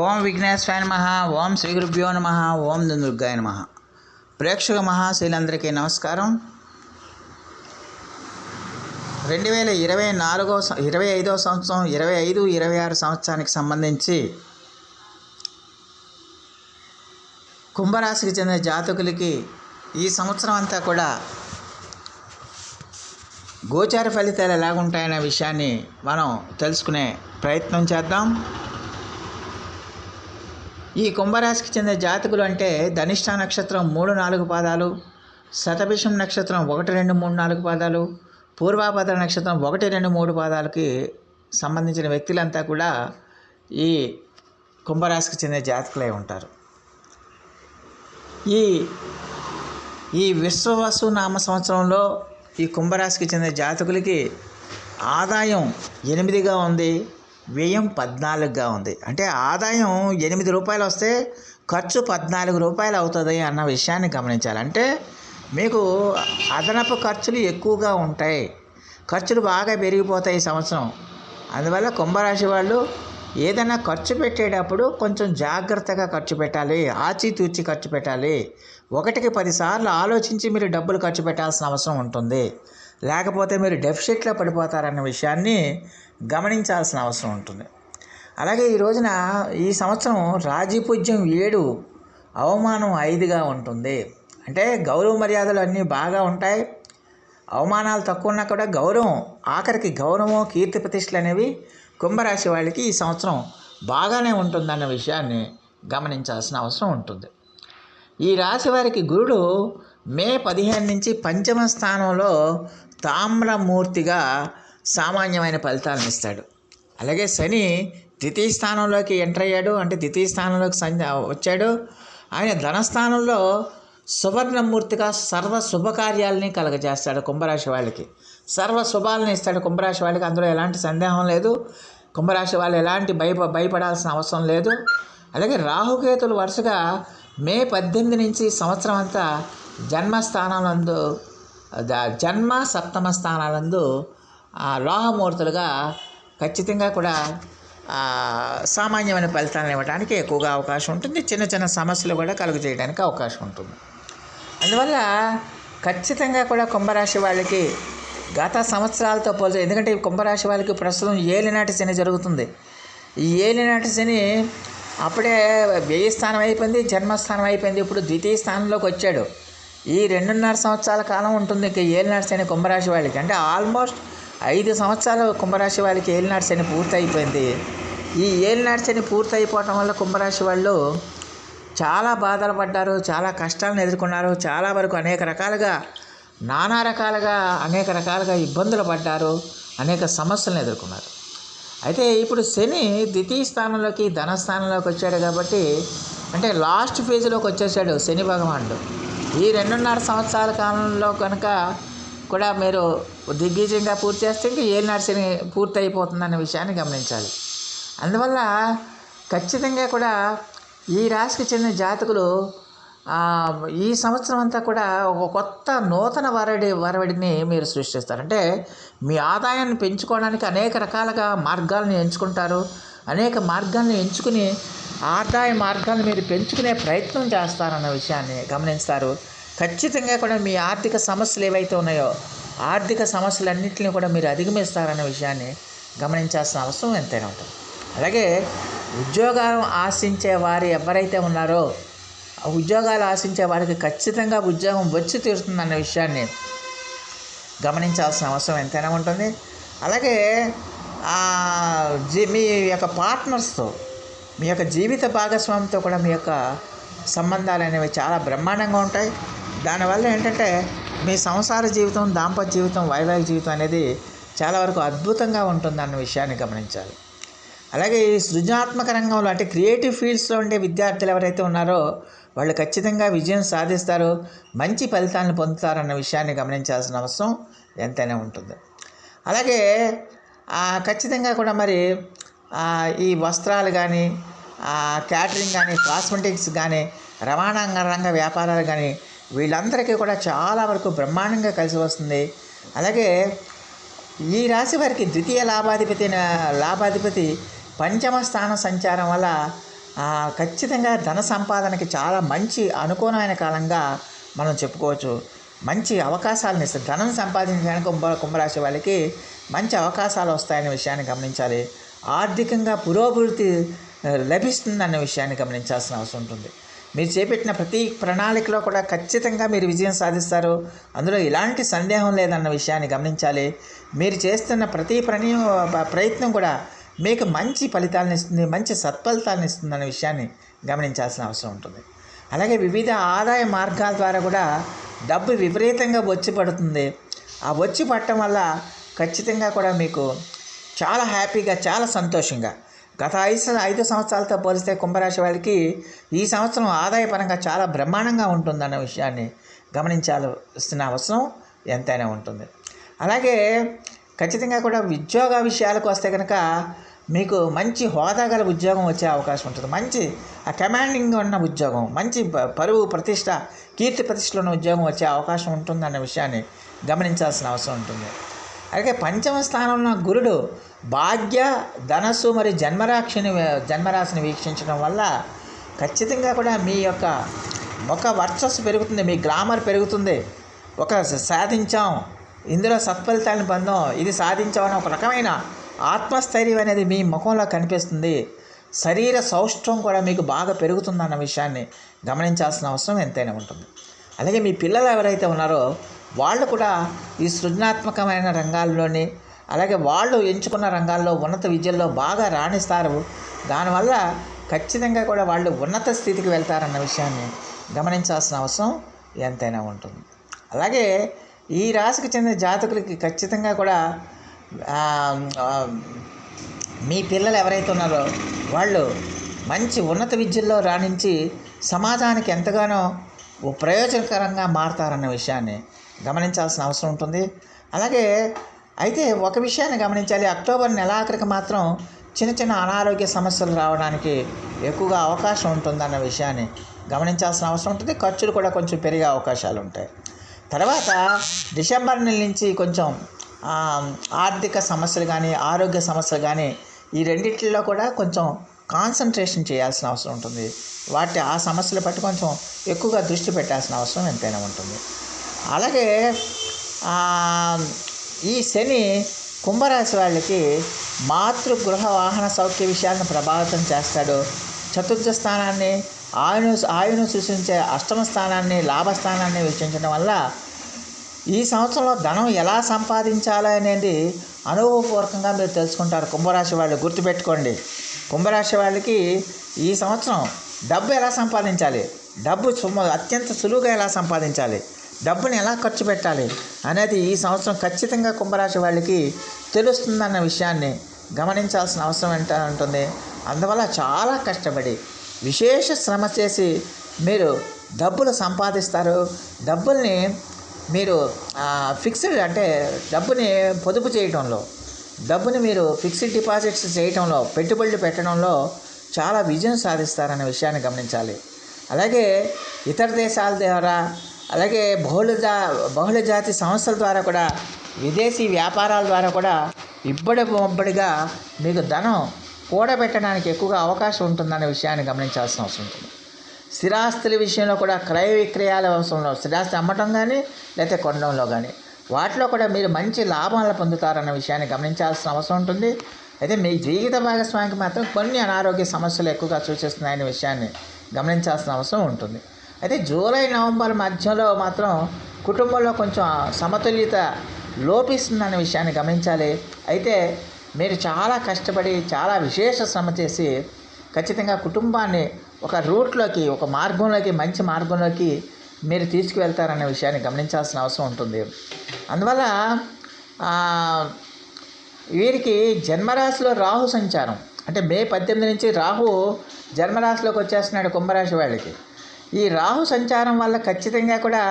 ఓం విఘ్నేశ్వరాయ నమ ఓం శ్రీ గురుభ్యో నమ ఓం దుర్గాయ నమ. ప్రేక్షక మహాశీలందరికీ నమస్కారం. రెండు వేల ఇరవై నాలుగో ఇరవై ఐదో సంవత్సరం ఇరవై ఐదు ఇరవై ఆరు సంవత్సరానికి సంబంధించి కుంభరాశికి చెందిన జాతకులకి ఈ సంవత్సరం అంతా కూడా గోచార ఫలితాలు ఎలాగుంటాయనే విషయాన్ని మనం తెలుసుకునే ప్రయత్నం చేద్దాం. ఈ కుంభరాశికి చెందిన జాతకులు అంటే ధనిష్ట నక్షత్రం మూడు నాలుగు పాదాలు శతభిషం నక్షత్రం ఒకటి రెండు మూడు నాలుగు పాదాలు పూర్వాభద్ర నక్షత్రం ఒకటి రెండు మూడు పాదాలకి సంబంధించిన వ్యక్తులంతా కూడా ఈ కుంభరాశికి చెందిన జాతకులై ఉంటారు. ఈ ఈ విశ్వవసు నామ సంవత్సరంలో ఈ కుంభరాశికి చెందిన జాతకులకి ఆదాయం ఎనిమిదిగా ఉంది. వ్యయం పద్నాలుగుగా ఉంది. అంటే ఆదాయం ఎనిమిది రూపాయలు వస్తే ఖర్చు పద్నాలుగు రూపాయలు అవుతుంది అన్న విషయాన్ని గమనించాలి. అంటే మీకు అదనపు ఖర్చులు ఎక్కువగా ఉంటాయి. ఖర్చులు బాగా పెరిగిపోతాయి ఈ సంవత్సరం. అందువల్ల కుంభరాశి వాళ్ళు ఏదైనా ఖర్చు పెట్టేటప్పుడు కొంచెం జాగ్రత్తగా ఖర్చు పెట్టాలి. ఆచితూచి ఖర్చు పెట్టాలి. ఒకటికి పదిసార్లు ఆలోచించి మీరు డబ్బులు ఖర్చు పెట్టాల్సిన అవసరం ఉంటుంది. లేకపోతే మీరు డెఫిసిట్లో పడిపోతారన్న విషయాన్ని గమనించాల్సిన అవసరం ఉంటుంది. అలాగే ఈ రోజున ఈ సంవత్సరం రాజీపూజ్యం ఏడు అవమానం ఐదుగా ఉంటుంది. అంటే గౌరవ మర్యాదలు అన్నీ బాగా ఉంటాయి. అవమానాలు తక్కువ ఉన్నా కూడా గౌరవం ఆఖరికి గౌరవం కీర్తి ప్రతిష్టలు అనేవి కుంభరాశి వాళ్ళకి ఈ సంవత్సరం బాగానే ఉంటుందన్న విషయాన్ని గమనించాల్సిన అవసరం ఉంటుంది. ఈ రాశి వారికి గురుడు మే పదిహేను నుంచి పంచమ స్థానంలో తామ్రమూర్తిగా సామాన్యమైన ఫలితాలను ఇస్తాడు. అలాగే శని ద్వితీయ స్థానంలోకి ఎంటర్ అయ్యాడు. అంటే ద్వితీయ స్థానంలోకి సంజ వచ్చాడు. ఆయన ధనస్థానంలో సువర్ణమూర్తిగా సర్వ శుభకార్యాలని కలగజేస్తాడు కుంభరాశి వాళ్ళకి. సర్వ శుభాలను ఇస్తాడు కుంభరాశి వాళ్ళకి. అందులో ఎలాంటి సందేహం లేదు. కుంభరాశి వాళ్ళు ఎలాంటి భయప భయపడాల్సిన అవసరం లేదు. అలాగే రాహుకేతులు వరుసగా మే పద్దెనిమిది నుంచి సంవత్సరం అంతా జన్మస్థానాలందు జన్మ సప్తమ స్థానాలందు లోహమూర్తులుగా ఖచ్చితంగా కూడా సామాన్యమైన ఫలితాలను ఇవ్వడానికి ఎక్కువగా అవకాశం ఉంటుంది. చిన్న చిన్న సమస్యలు కూడా కలుగు చేయడానికి అవకాశం ఉంటుంది. అందువల్ల ఖచ్చితంగా కూడా కుంభరాశి వాళ్ళకి గత సంవత్సరాలతో పోల్చి ఎందుకంటే ఈ కుంభరాశి వాళ్ళకి ప్రస్తుతం ఏలినాటి శని జరుగుతుంది. ఈ ఏలినాటి శని అప్పుడే వ్యయ స్థానం అయిపోయింది జన్మస్థానం అయిపోయింది. ఇప్పుడు ద్వితీయ స్థానంలోకి వచ్చాడు. ఈ రెండున్నర సంవత్సరాల కాలం ఉంటుంది ఇక ఏలినాటి శని కుంభరాశి వాళ్ళకి. అంటే ఆల్మోస్ట్ ఐదు సంవత్సరాలు కుంభరాశి వాళ్ళకి ఏలినాటి శని పూర్తి అయిపోయింది ఈ ఏలినాటి శని పూర్తి అయిపోవటం వల్ల కుంభరాశి వాళ్ళు చాలా బాధలు పడ్డారు చాలా కష్టాలను ఎదుర్కొన్నారు చాలా వరకు అనేక రకాలుగా నానా రకాలుగా అనేక రకాలుగా ఇబ్బందులు పడ్డారు అనేక సమస్యలను ఎదుర్కొన్నారు. అయితే ఇప్పుడు శని ద్వితీయ స్థానంలోకి ధనస్థానంలోకి వచ్చాడు కాబట్టి అంటే లాస్ట్ ఫేజ్లోకి వచ్చేసాడు శని భగవానుడు. ఈ రెండున్నర సంవత్సరాల కాలంలో కనుక కూడా మీరు దిగ్విజయంగా పూర్తి చేస్తే ఇంకా ఏ నర్సరీ పూర్తి అయిపోతుందన్న విషయాన్ని గమనించాలి. అందువల్ల ఖచ్చితంగా కూడా ఈ రాశికి చెందిన జాతకులు ఈ సంవత్సరం అంతా కూడా ఒక కొత్త నూతన వరడి వరవడిని మీరు సృష్టిస్తారు. అంటే మీ ఆదాయాన్ని పెంచుకోవడానికి అనేక రకాలుగా మార్గాలను ఎంచుకుంటారు. అనేక మార్గాలను ఎంచుకుని ఆదాయ మార్గాలు మీరు పెంచుకునే ప్రయత్నం చేస్తారన్న విషయాన్ని గమనిస్తారు ఖచ్చితంగా కూడా మీ ఆర్థిక సమస్యలు ఏవైతే ఉన్నాయో ఆర్థిక సమస్యలన్నింటినీ కూడా మీరు అధిగమిస్తారన్న విషయాన్ని గమనించాల్సిన అవసరం ఎంతైనా ఉంటుంది. అలాగే ఉద్యోగాలు ఆశించే వారు ఎవరైతే ఉన్నారో ఉద్యోగాలు ఆశించే వారికి ఖచ్చితంగా ఉద్యోగం వచ్చి తీరుతుందన్న విషయాన్ని గమనించాల్సిన అవసరం ఎంతైనా ఉంటుంది. అలాగే మీ యొక్క పార్ట్నర్స్తో మీ యొక్క జీవిత భాగస్వామితో కూడా మీ యొక్క సంబంధాలు అనేవి చాలా బ్రహ్మాండంగా ఉంటాయి. దానివల్ల ఏంటంటే మీ సంసార జీవితం దాంపత్య జీవితం వైవాహిక జీవితం అనేది చాలా వరకు అద్భుతంగా ఉంటుందన్న విషయాన్ని గమనించాలి. అలాగే ఈ సృజనాత్మక రంగంలో అంటే క్రియేటివ్ ఫీల్డ్స్లో ఉండే విద్యార్థులు ఎవరైతే ఉన్నారో వాళ్ళు ఖచ్చితంగా విజయం సాధిస్తారు మంచి ఫలితాలను పొందుతారన్న విషయాన్ని గమనించాల్సిన అవసరం ఎంతైనా ఉంటుంది. అలాగే ఖచ్చితంగా కూడా మరి ఈ వస్త్రాలు కానీ క్యాటరింగ్ కానీ కాస్మెటిక్స్ కానీ రవాణా రంగ వ్యాపారాలు కానీ వీళ్ళందరికీ కూడా చాలా వరకు బ్రహ్మాండంగా కలిసి వస్తుంది. అలాగే ఈ రాశి వారికి ద్వితీయ లాభాధిపతి లాభాధిపతి పంచమ స్థాన సంచారం వల్ల ఖచ్చితంగా ధన సంపాదనకి చాలా మంచి అనుకూలమైన కాలంగా మనం చెప్పుకోవచ్చు. మంచి అవకాశాలను ఇస్తుంది ధనం సంపాదించడానికి కుంభ కుంభరాశి వాళ్ళకి మంచి అవకాశాలు వస్తాయనే విషయాన్ని గమనించాలి. ఆర్థికంగా పురోభివృద్ధి లభిస్తుందన్న విషయాన్ని గమనించాల్సిన అవసరం ఉంటుంది. మీరు చేపట్టిన ప్రతి ప్రణాళికలో కూడా ఖచ్చితంగా మీరు విజయం సాధిస్తారు. అందులో ఎలాంటి సందేహం లేదన్న విషయాన్ని గమనించాలి. మీరు చేస్తున్న ప్రతి ప్రణీ ప్రయత్నం కూడా మీకు మంచి ఫలితాలను ఇస్తుంది మంచి సత్ఫలితాలను ఇస్తుంది విషయాన్ని గమనించాల్సిన అవసరం ఉంటుంది. అలాగే వివిధ ఆదాయ మార్గాల ద్వారా కూడా డబ్బు విపరీతంగా వచ్చి పడుతుంది. ఆ వచ్చి పడటం వల్ల ఖచ్చితంగా కూడా మీకు చాలా హ్యాపీగా చాలా సంతోషంగా. గత ఐదు ఐదు సంవత్సరాలతో పోలిస్తే కుంభరాశి వారికి ఈ సంవత్సరం ఆదాయపరంగా చాలా బ్రహ్మాండంగా ఉంటుందన్న విషయాన్ని గమనించాల్సిన అవసరం ఎంతైనా ఉంటుంది. అలాగే ఖచ్చితంగా కూడా ఉద్యోగ విషయాలకు వస్తే కనుక మీకు మంచి హోదా గల ఉద్యోగం వచ్చే అవకాశం ఉంటుంది. మంచి ఆ కమాండింగ్ ఉన్న ఉద్యోగం మంచి పరువు ప్రతిష్ట కీర్తి ప్రతిష్టలు ఉన్న ఉద్యోగం వచ్చే అవకాశం ఉంటుందన్న విషయాన్ని గమనించాల్సిన అవసరం ఉంటుంది. అలాగే పంచమ స్థానంలో గురుడు భాగ్య ధనస్సు మరియు జన్మరాక్షిని జన్మరాశిని వీక్షించడం వల్ల ఖచ్చితంగా కూడా మీ యొక్క ఒక వర్చస్సు పెరుగుతుంది మీ గ్రామర్ పెరుగుతుంది. ఒక సాధించాం ఇందులో సత్ఫలితాలను పొందాం ఇది సాధించామని ఒక రకమైన ఆత్మస్థైర్యం అనేది మీ ముఖంలో కనిపిస్తుంది. శరీర సౌష్ఠవం కూడా మీకు బాగా పెరుగుతుందన్న విషయాన్ని గమనించాల్సిన అవసరం ఎంతైనా ఉంటుంది. అలాగే మీ పిల్లలు ఎవరైతే ఉన్నారో వాళ్ళు కూడా ఈ సృజనాత్మకమైన రంగాల్లోని అలాగే వాళ్ళు ఎంచుకున్న రంగాల్లో ఉన్నత విద్యల్లో బాగా రాణిస్తారు. దానివల్ల ఖచ్చితంగా కూడా వాళ్ళు ఉన్నత స్థితికి వెళ్తారన్న విషయాన్ని గమనించాల్సిన అవసరం ఎంతైనా ఉంటుంది. అలాగే ఈ రాశికి చెందిన జాతకులకి ఖచ్చితంగా కూడా మీ పిల్లలు ఎవరైతే ఉన్నారో వాళ్ళు మంచి ఉన్నత విద్యల్లో రాణించి సమాజానికి ఎంతగానో ఓ ప్రయోజనకరంగా మారతారన్న విషయాన్ని గమనించాల్సిన అవసరం ఉంటుంది. అలాగే అయితే ఒక విషయాన్ని గమనించాలి. అక్టోబర్ నెలాఖరికి మాత్రం చిన్న చిన్న అనారోగ్య సమస్యలు రావడానికి ఎక్కువగా అవకాశం ఉంటుందన్న విషయాన్ని గమనించాల్సిన అవసరం ఉంటుంది. ఖర్చులు కూడా కొంచెం పెరిగే అవకాశాలు ఉంటాయి. తర్వాత డిసెంబర్ నెల నుంచి కొంచెం ఆర్థిక సమస్యలు కానీ ఆరోగ్య సమస్యలు కానీ ఈ రెండింటిలో కూడా కొంచెం కాన్సన్ట్రేషన్ చేయాల్సిన అవసరం ఉంటుంది. వాటి ఆ సమస్యలు బట్టి కొంచెం ఎక్కువగా దృష్టి పెట్టాల్సిన అవసరం ఎంతైనా ఉంటుంది. అలాగే ఈ శని కుంభరాశి వాళ్ళకి మాతృగృహ వాహన సౌఖ్య విషయాలను ప్రభావితం చేస్తాడు. చతుర్థ స్థానాన్ని ఆయును ఆయును సూచించే అష్టమ స్థానాన్ని లాభస్థానాన్ని వీక్షించడం వల్ల ఈ సంవత్సరంలో ధనం ఎలా సంపాదించాలి అనేది అనుభవపూర్వకంగా మీరు తెలుసుకుంటారు. కుంభరాశి వాళ్ళు గుర్తుపెట్టుకోండి. కుంభరాశి వాళ్ళకి ఈ సంవత్సరం డబ్బు ఎలా సంపాదించాలి? డబ్బు సుమ అత్యంత సులువుగా ఎలా సంపాదించాలి? డబ్బుని ఎలా ఖర్చు పెట్టాలి అనేది ఈ సంవత్సరం ఖచ్చితంగా కుంభరాశి వాళ్ళకి తెలుస్తుందన్న విషయాన్ని గమనించాల్సిన అవసరం ఎంత ఉంటుంది? అందువల్ల చాలా కష్టపడి విశేష శ్రమ చేసి మీరు డబ్బులు సంపాదిస్తారు. డబ్బుల్ని మీరు ఫిక్స్డ్ అంటే డబ్బుని పొదుపు చేయడంలో డబ్బుని మీరు ఫిక్స్డ్ డిపాజిట్స్ చేయడంలో పెట్టుబడులు పెట్టడంలో చాలా విజయం సాధిస్తారనే విషయాన్ని గమనించాలి. అలాగే ఇతర దేశాల ద్వారా అలాగే బహుళ జా బహుళ జాతి సంస్థల ద్వారా కూడా విదేశీ వ్యాపారాల ద్వారా కూడా ఇబ్బడి ఒబ్బడిగా మీకు ధనం కూడబెట్టడానికి ఎక్కువగా అవకాశం ఉంటుందనే విషయాన్ని గమనించాల్సిన అవసరం ఉంటుంది. స్థిరాస్తుల విషయంలో కూడా క్రయ విక్రయాల అవసరంలో స్థిరాస్తి అమ్మటం కానీ లేకపోతే కొనడంలో కానీ వాటిలో కూడా మీరు మంచి లాభాలు పొందుతారన్న విషయాన్ని గమనించాల్సిన అవసరం ఉంటుంది. అయితే మీ జీవిత భాగస్వామికి మాత్రం కొన్ని అనారోగ్య సమస్యలు ఎక్కువగా సూచిస్తున్నాయనే విషయాన్ని గమనించాల్సిన అవసరం ఉంటుంది. అయితే జూలై నవంబర్ మధ్యలో మాత్రం కుటుంబంలో కొంచెం సమతుల్యత లోపిస్తుందన్న విషయాన్ని గమనించాలి. అయితే మీరు చాలా కష్టపడి చాలా విశేష శ్రమ చేసి ఖచ్చితంగా కుటుంబాన్ని ఒక రూట్లోకి ఒక మార్గంలోకి మంచి మార్గంలోకి మీరు తీసుకువెళ్తారనే విషయాన్ని గమనించాల్సిన అవసరం ఉంటుంది. అందువల్ల వీరికి జన్మరాశిలో రాహు సంచారం. అంటే మే పద్దెనిమిది నుంచి రాహు జన్మరాశిలోకి వచ్చేస్తున్నాడు కుంభరాశి వాళ్ళకి. ఈ రాహు సంచారం వల్ల ఖచ్చితంగా కూడా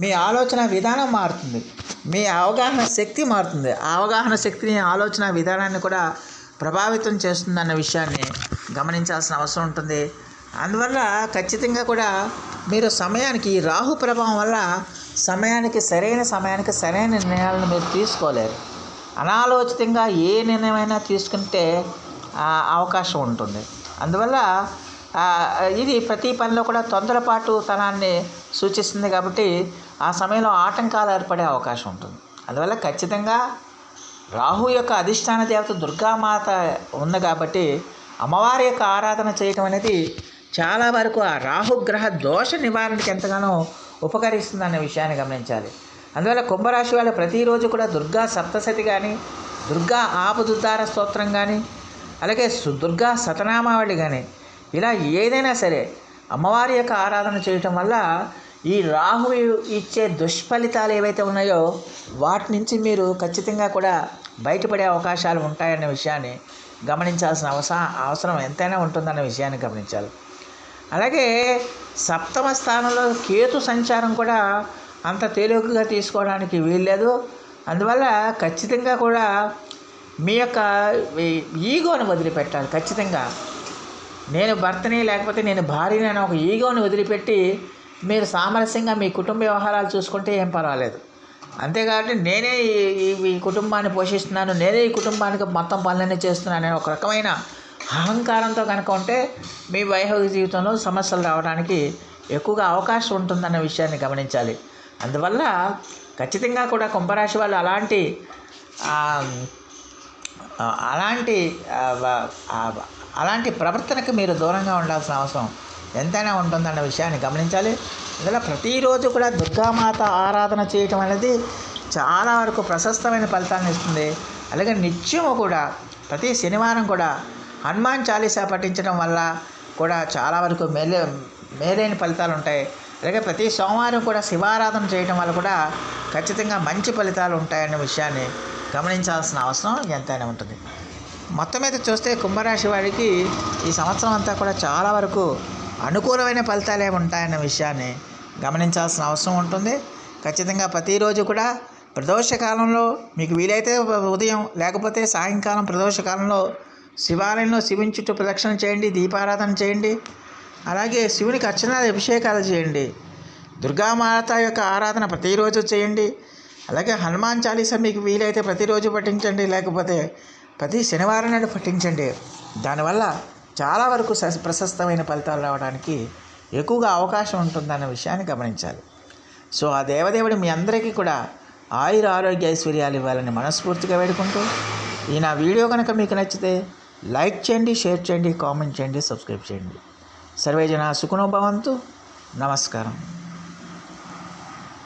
మీ ఆలోచన విధానం మారుతుంది. మీ అవగాహన శక్తి మారుతుంది. ఆ అవగాహన శక్తిని ఆలోచన విధానాన్ని కూడా ప్రభావితం చేస్తుందన్న విషయాన్ని గమనించాల్సిన అవసరం ఉంటుంది. అందువల్ల ఖచ్చితంగా కూడా మీరు సమయానికి ఈ రాహు ప్రభావం వల్ల సమయానికి సరైన సమయానికి సరైన నిర్ణయాలను మీరు తీసుకోలేరు. అనాలోచితంగా ఏ నిర్ణయమైనా తీసుకుంటే ఆ, అవకాశం ఉంటుంది. అందువల్ల ఇది ప్రతి పనిలో కూడా తొందరపాటు తనాన్ని సూచిస్తుంది కాబట్టి ఆ సమయంలో ఆటంకాలు ఏర్పడే అవకాశం ఉంటుంది. అందువల్ల ఖచ్చితంగా రాహు యొక్క అధిష్టాన దేవత దుర్గామాత ఉంది కాబట్టి అమ్మవారి యొక్క ఆరాధన చేయటం అనేది చాలా వరకు ఆ రాహుగ్రహ దోష నివారణకి ఎంతగానో ఉపకరిస్తుందనే విషయాన్ని గమనించాలి. అందువల్ల కుంభరాశి వాళ్ళు ప్రతిరోజు కూడా దుర్గా సప్తశతి కానీ దుర్గా ఆపుదుతార స్తోత్రం కానీ అలాగే సు- దుర్గా సతనామావళి కానీ ఇలా ఏదైనా సరే అమ్మవారి యొక్క ఆరాధన చేయటం వల్ల ఈ రాహు ఇచ్చే దుష్ఫలితాలు ఏవైతే ఉన్నాయో వాటి నుంచి మీరు ఖచ్చితంగా కూడా బయటపడే అవకాశాలు ఉంటాయన్న విషయాన్ని గమనించాల్సిన అవసరం అవసరం ఎంతైనా ఉంటుందన్న విషయాన్ని గమనించాలి. అలాగే సప్తమ స్థానంలో కేతు సంచారం కూడా అంత తేలికగా తీసుకోవడానికి వీల్లేదు. అందువల్ల ఖచ్చితంగా కూడా మీ యొక్క ఈగోను వదిలిపెట్టాలి ఖచ్చితంగా. నేను భర్తని లేకపోతే నేను భార్యని అని ఒక ఈగోని వదిలిపెట్టి మీరు సామరస్యంగా మీ కుటుంబ వ్యవహారాలు చూసుకుంటే ఏం పర్వాలేదు. అంతేకాబట్టి నేనే ఈ- ఈ- కుటుంబాన్ని పోషిస్తున్నాను నేనే ఈ కుటుంబానికి మొత్తం పనులన్నీ చేస్తున్నాను అనే ఒక రకమైన అహంకారంతో కనుక ఉంటే మీ వైవాహిక జీవితంలో సమస్యలు రావడానికి ఎక్కువగా అవకాశం ఉంటుందన్న విషయాన్ని గమనించాలి. అందువల్ల ఖచ్చితంగా కూడా కుంభరాశి వాళ్ళు అలాంటి అలాంటి అలాంటి ప్రవర్తనకు మీరు దూరంగా ఉండాల్సిన అవసరం. ఎంతైనా ఉంటుందన్న విషయాన్ని గమనించాలి. ఇందులో ప్రతిరోజు కూడా దుర్గామాత ఆరాధన చేయటం అనేది చాలా వరకు ప్రశస్తమైన ఫలితాన్ని ఇస్తుంది. అలాగే నిత్యము కూడా ప్రతి శనివారం కూడా హనుమాన్ చాలీసా పఠించడం వల్ల కూడా చాలా వరకు మేలే మేలైన ఫలితాలు ఉంటాయి. అలాగే ప్రతి సోమవారం కూడా శివారాధన చేయడం వల్ల కూడా ఖచ్చితంగా మంచి ఫలితాలు ఉంటాయన్న విషయాన్ని గమనించాల్సిన అవసరం ఎంతైనా ఉంటుంది. మొత్తం మీద చూస్తే కుంభరాశి వారికి ఈ సంవత్సరం అంతా కూడా చాలా వరకు అనుకూలమైన ఫలితాలే ఉంటాయన్న విషయాన్ని గమనించాల్సిన అవసరం ఉంటుంది. ఖచ్చితంగా ప్రతిరోజు కూడా ప్రదోషకాలంలో మీకు వీలైతే ఉదయం లేకపోతే సాయంకాలం ప్రదోషకాలంలో శివాలయంలో శివుని చుట్టూ ప్రదక్షిణ చేయండి దీపారాధన చేయండి. అలాగే శివునికి అర్చనాలు అభిషేకాలు చేయండి. దుర్గామాత యొక్క ఆరాధన ప్రతిరోజు చేయండి. అలాగే హనుమాన్ చాలీసా మీకు వీలైతే ప్రతిరోజు పఠించండి. లేకపోతే ప్రతి శనివారం నాడు పఠించండి. దానివల్ల చాలా వరకు ప్రశస్తమైన ఫలితాలు రావడానికి ఎక్కువగా అవకాశం ఉంటుందన్న విషయాన్ని గమనించాలి. సో ఆ దేవదేవుడు మీ అందరికీ కూడా ఆయుర ఆరోగ్య ఐశ్వర్యాలు ఇవ్వాలని మనస్ఫూర్తిగా వేడుకుంటూ ఈ నా వీడియో కనుక మీకు నచ్చితే లైక్ చేయండి షేర్ చేయండి కామెంట్ చేయండి సబ్స్క్రైబ్ చేయండి. సర్వేజన సుఖనోభవంతు నమస్కారం.